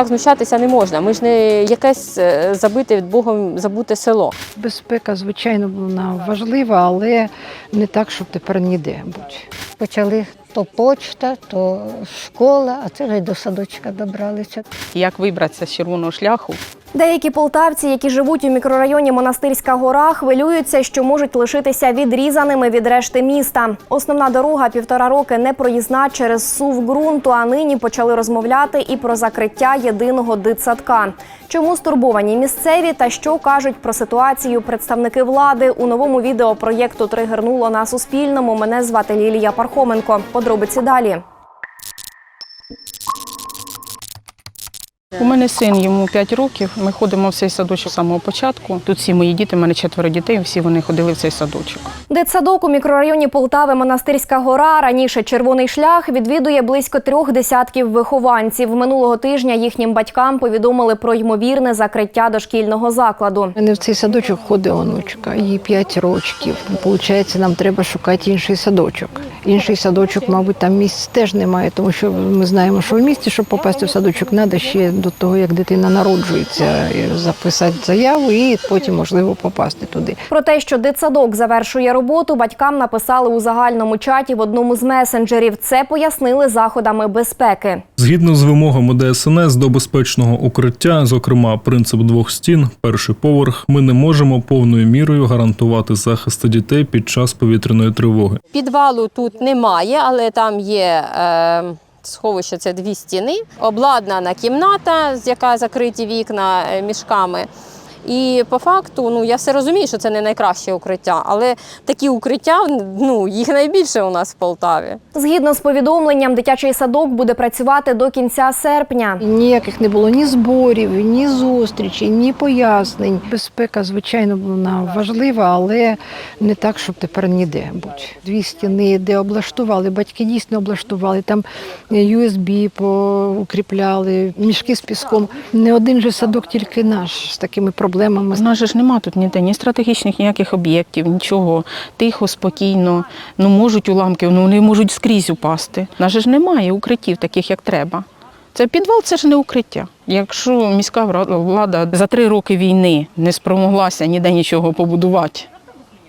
Так знущатися не можна. Ми ж не якесь е, забите від Богом забуте село. Безпека, звичайно, вона важлива, але не так, щоб тепер ніде бути. Почали то почта, то школа, а це вже й до садочка добралися. Як вибратися з червоного шляху? Деякі полтавці, які живуть у мікрорайоні Монастирська гора, хвилюються, що можуть лишитися відрізаними від решти міста. Основна дорога півтора роки не проїзна через сув ґрунту, а нині почали розмовляти і про закриття єдиного дитсадка. Чому стурбовані місцеві та що кажуть про ситуацію представники влади у новому відео проєкту Тригернуло на Суспільному. Мене звати Лілія Пархоменко. Подробиці далі. У мене син, йому 5 років. Ми ходимо в цей садочок з самого початку. Тут всі мої діти, у мене четверо дітей, всі вони ходили в цей садочок. Дитсадок у мікрорайоні Полтави Монастирська гора, раніше Червоний шлях, відвідує близько трьох десятків вихованців. Минулого тижня їхнім батькам повідомили про ймовірне закриття дошкільного закладу. У мене в цей садочок ходить онучка, їй 5 років. Получається, нам треба шукати інший садочок. Інший садочок, мабуть, там місць теж немає, тому що ми знаємо, що в місті, щоб попасти в садочок, треба ще до того, як дитина народжується, записати заяву і потім можливо попасти туди. Про те, що дитсадок завершує роботу, батькам написали у загальному чаті в одному з месенджерів. Це пояснили заходами безпеки. Згідно з вимогами ДСНС до безпечного укриття, зокрема принцип двох стін, перший поверх, ми не можемо повною мірою гарантувати захист дітей під час повітряної тривоги. Підвалу тут немає, але там є. Е... Сховище це дві стіни, обладнана кімната, з яка закриті вікна е, мішками. І по факту, ну я все розумію, що це не найкраще укриття, але такі укриття, ну їх найбільше у нас в Полтаві. Згідно з повідомленням, дитячий садок буде працювати до кінця серпня. Ніяких не було ні зборів, ні зустрічей, ні пояснень. Безпека, звичайно, вона важлива, але не так, щоб тепер ніде бути. Дві стіни, де облаштували, батьки дійсно облаштували, там USB поукріпляли, мішки з піском. Не один же садок, тільки наш з такими проблемами. У нас ж нема тут ніде ні стратегічних ніяких об'єктів, нічого. Тихо, спокійно. Ну можуть уламки, ну вони можуть скрізь упасти. У нас ж немає укриттів таких, як треба. Це підвал, це ж не укриття. Якщо міська влада за три роки війни не спромоглася ніде нічого побудувати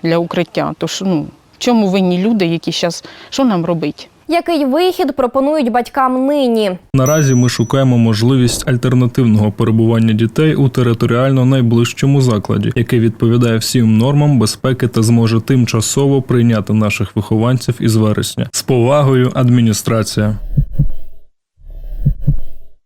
для укриття, то ж ну в чому винні люди, які зараз що нам робити? Який вихід пропонують батькам нині? Наразі ми шукаємо можливість альтернативного перебування дітей у територіально найближчому закладі, який відповідає всім нормам безпеки та зможе тимчасово прийняти наших вихованців із вересня. З повагою, адміністрація.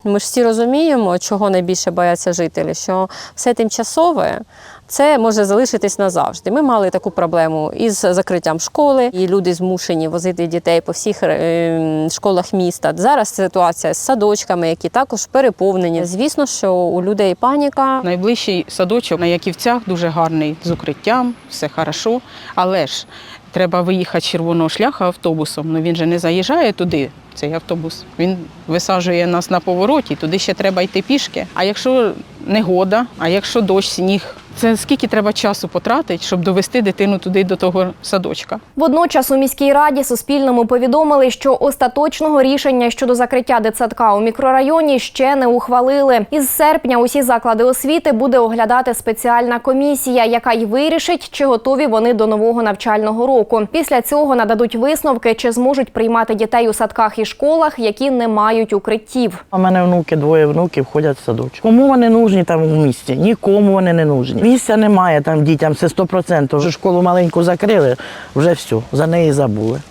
Ми ж всі розуміємо, чого найбільше бояться жителі, що все тимчасове це може залишитись назавжди. Ми мали таку проблему із закриттям школи, і люди змушені возити дітей по всіх е, школах міста. Зараз ситуація з садочками, які також переповнені. Звісно, що у людей паніка. Найближчий садочок на Яківцях дуже гарний з укриттям, все хорошо. Але ж треба виїхати червоного шляху автобусом. Ну він же не заїжджає туди, цей автобус. Він висаджує нас на повороті, туди ще треба йти пішки. А якщо негода, а якщо дощ, сніг, це скільки треба часу потратити, щоб довести дитину туди до того садочка? Водночас у міській раді Суспільному повідомили, що остаточного рішення щодо закриття дитсадка у мікрорайоні ще не ухвалили. Із серпня усі заклади освіти буде оглядати спеціальна комісія, яка й вирішить, чи готові вони до нового навчального року. Після цього нададуть висновки, чи зможуть приймати дітей у садках і школах, які не мають укриттів. У мене внуки, двоє внуків ходять в садочок. Кому вони нужні там в місті? Нікому вони не нужні. Місця немає там дітям, це 100%. Вже школу маленьку закрили, вже все, за неї забули.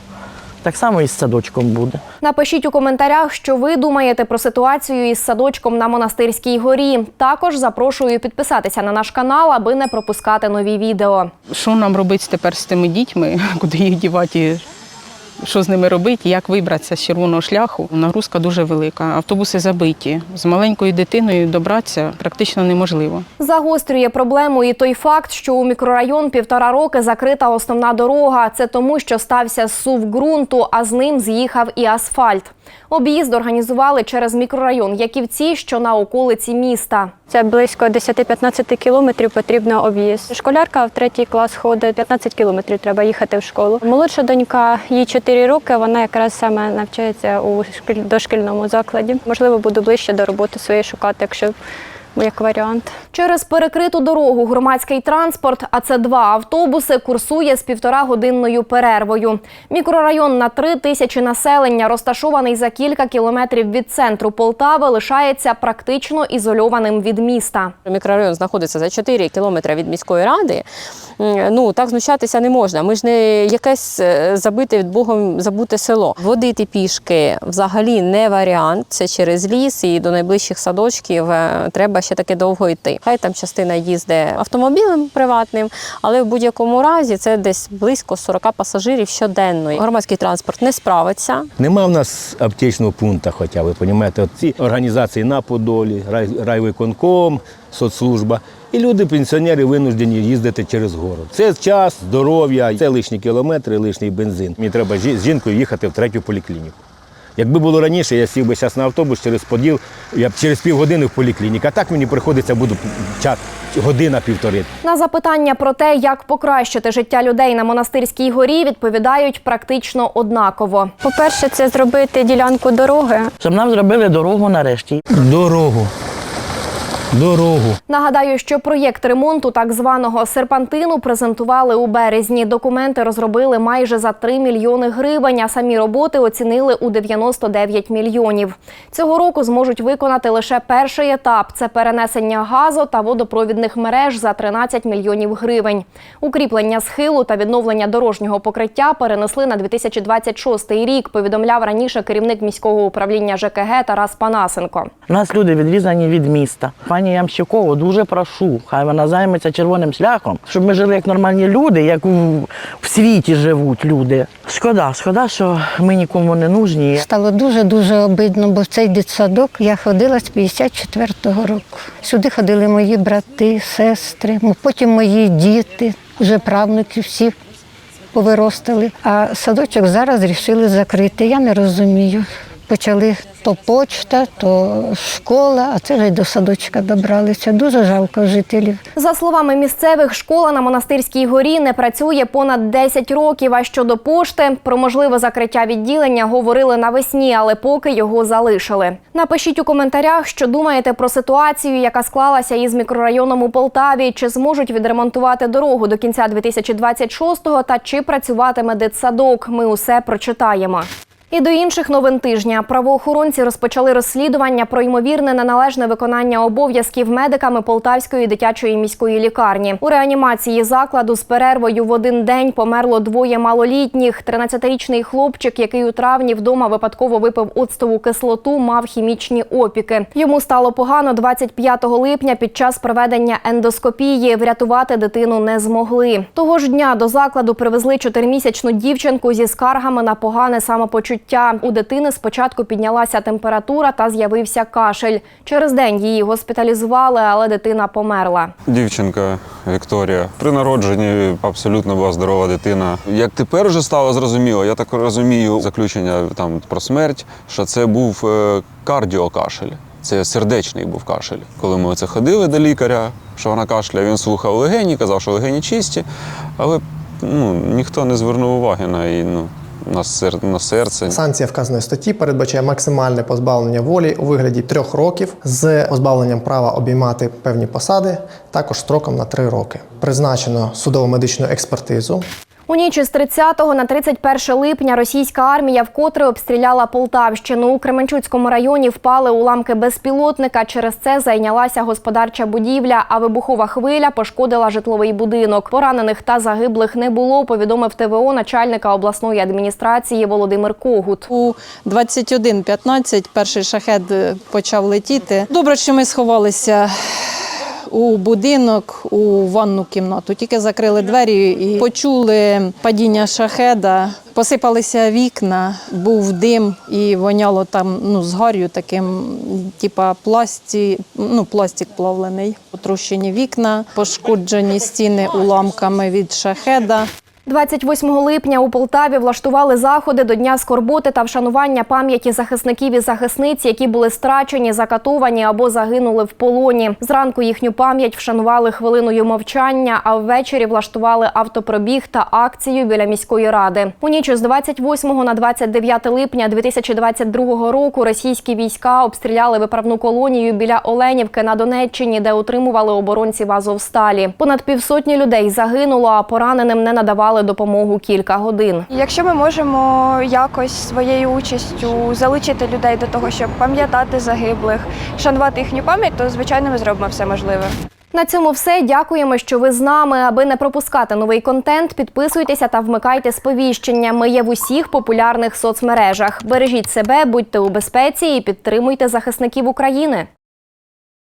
Так само і з садочком буде. Напишіть у коментарях, що ви думаєте про ситуацію із садочком на монастирській горі. Також запрошую підписатися на наш канал, аби не пропускати нові відео. Що нам робити тепер з тими дітьми, куди їх дівати, що з ними робити, як вибратися з червоного шляху? Нагрузка дуже велика, автобуси забиті. З маленькою дитиною добратися практично неможливо. Загострює проблему і той факт, що у мікрорайон півтора роки закрита основна дорога. Це тому, що стався сув ґрунту, а з ним з'їхав і асфальт. Об'їзд організували через мікрорайон Яківці, що на околиці міста. Це близько 10-15 кілометрів потрібно об'їзд. Школярка в третій клас ходить, 15 кілометрів треба їхати в школу. Молодша донька, їй 4 роки, вона якраз саме навчається у шкіль- дошкільному закладі. Можливо, буду ближче до роботи своєї шукати, якщо як варіант. Через перекриту дорогу громадський транспорт, а це два автобуси, курсує з півторагодинною перервою. Мікрорайон на три тисячі населення, розташований за кілька кілометрів від центру Полтави, лишається практично ізольованим від міста. Мікрорайон знаходиться за 4 кілометри від міської ради. Ну так знущатися не можна. Ми ж не якесь е, забите від Богом забуте село. Водити пішки взагалі не варіант. Це через ліс і до найближчих садочків е, треба ще таки довго йти. Хай там частина їздить автомобілем приватним, але в будь-якому разі це десь близько 40 пасажирів щоденно. Громадський транспорт не справиться. Нема в нас аптечного пункту, хоча ви розумієте, ці організації на Подолі, рай, райвиконком, соцслужба. І люди, пенсіонери, винуждені їздити через город. Це час, здоров'я, це лишні кілометри, лишній бензин. Мені треба з жінкою їхати в третю поліклініку. Якби було раніше, я сів би зараз на автобус через Поділ, я б через півгодини в поліклініку. А так мені приходиться буду час, година-півтори. На запитання про те, як покращити життя людей на монастирській горі, відповідають практично однаково. По-перше, це зробити ділянку дороги. Щоб нам зробили дорогу нарешті. Дорогу. Дорогу. Нагадаю, що проєкт ремонту так званого серпантину презентували у березні. Документи розробили майже за 3 мільйони гривень, а самі роботи оцінили у 99 мільйонів. Цього року зможуть виконати лише перший етап це перенесення газу та водопровідних мереж за 13 мільйонів гривень. Укріплення схилу та відновлення дорожнього покриття перенесли на 2026 рік. Повідомляв раніше керівник міського управління ЖКГ Тарас Панасенко. У нас люди відрізані від міста. Пані Ямщикову дуже прошу, хай вона займеться червоним шляхом, щоб ми жили як нормальні люди, як у, в світі живуть люди. Шкода, шкода, що ми нікому не нужні. Стало дуже-дуже обидно, бо в цей дитсадок я ходила з 54-го року. Сюди ходили мої брати, сестри, потім мої діти, вже правнуки всі повиростали. А садочок зараз рішили закрити. Я не розумію. Почали то почта, то школа, а це вже й до садочка добралися. Дуже жалко жителів. За словами місцевих, школа на монастирській горі не працює понад 10 років. А щодо пошти, про можливе закриття відділення говорили навесні, але поки його залишили. Напишіть у коментарях, що думаєте про ситуацію, яка склалася із мікрорайоном у Полтаві. Чи зможуть відремонтувати дорогу до кінця 2026-го та чи працюватиме дитсадок. Ми усе прочитаємо. І до інших новин тижня правоохоронці розпочали розслідування про ймовірне неналежне виконання обов'язків медиками Полтавської дитячої міської лікарні. У реанімації закладу з перервою в один день померло двоє малолітніх. 13-річний хлопчик, який у травні вдома випадково випив оцтову кислоту, мав хімічні опіки. Йому стало погано 25 липня під час проведення ендоскопії. Врятувати дитину не змогли. Того ж дня до закладу привезли чотиримісячну дівчинку зі скаргами на погане самопочуття. У дитини спочатку піднялася температура та з'явився кашель. Через день її госпіталізували, але дитина померла. Дівчинка Вікторія при народженні абсолютно була здорова дитина. Як тепер вже стало зрозуміло, я так розумію заключення там про смерть, що це був е, кардіокашель. Це сердечний був кашель. Коли ми оце ходили до лікаря, що вона кашляє, він слухав легені, казав, що легені чисті, але ну, ніхто не звернув уваги на її ну, на, сер, на серце. Санкція вказаної статті передбачає максимальне позбавлення волі у вигляді трьох років з позбавленням права обіймати певні посади, також строком на три роки. Призначено судово-медичну експертизу. У ніч із 30 на 31 липня російська армія вкотре обстріляла Полтавщину. У Кременчуцькому районі впали уламки безпілотника. Через це зайнялася господарча будівля, а вибухова хвиля пошкодила житловий будинок. Поранених та загиблих не було. Повідомив ТВО начальника обласної адміністрації Володимир Когут. У 21.15 перший шахет е, почав летіти. Добре, що ми сховалися у будинок, у ванну кімнату. Тільки закрили двері і почули падіння шахеда. Посипалися вікна, був дим і воняло там ну, з гарю таким, типа пласті, ну, пластик плавлений. Потрощені вікна, пошкоджені стіни уламками від шахеда. 28 липня у Полтаві влаштували заходи до Дня скорботи та вшанування пам'яті захисників і захисниць, які були страчені, закатовані або загинули в полоні. Зранку їхню пам'ять вшанували хвилиною мовчання, а ввечері влаштували автопробіг та акцію біля міської ради. У ніч з 28 на 29 липня 2022 року російські війська обстріляли виправну колонію біля Оленівки на Донеччині, де утримували оборонців Азовсталі. Понад півсотні людей загинуло, а пораненим не надавали допомогу кілька годин. Якщо ми можемо якось своєю участю залучити людей до того, щоб пам'ятати загиблих, шанувати їхню пам'ять, то звичайно ми зробимо все можливе. На цьому все. Дякуємо, що ви з нами. Аби не пропускати новий контент, підписуйтеся та вмикайте сповіщення. Ми є в усіх популярних соцмережах. Бережіть себе, будьте у безпеці і підтримуйте захисників України.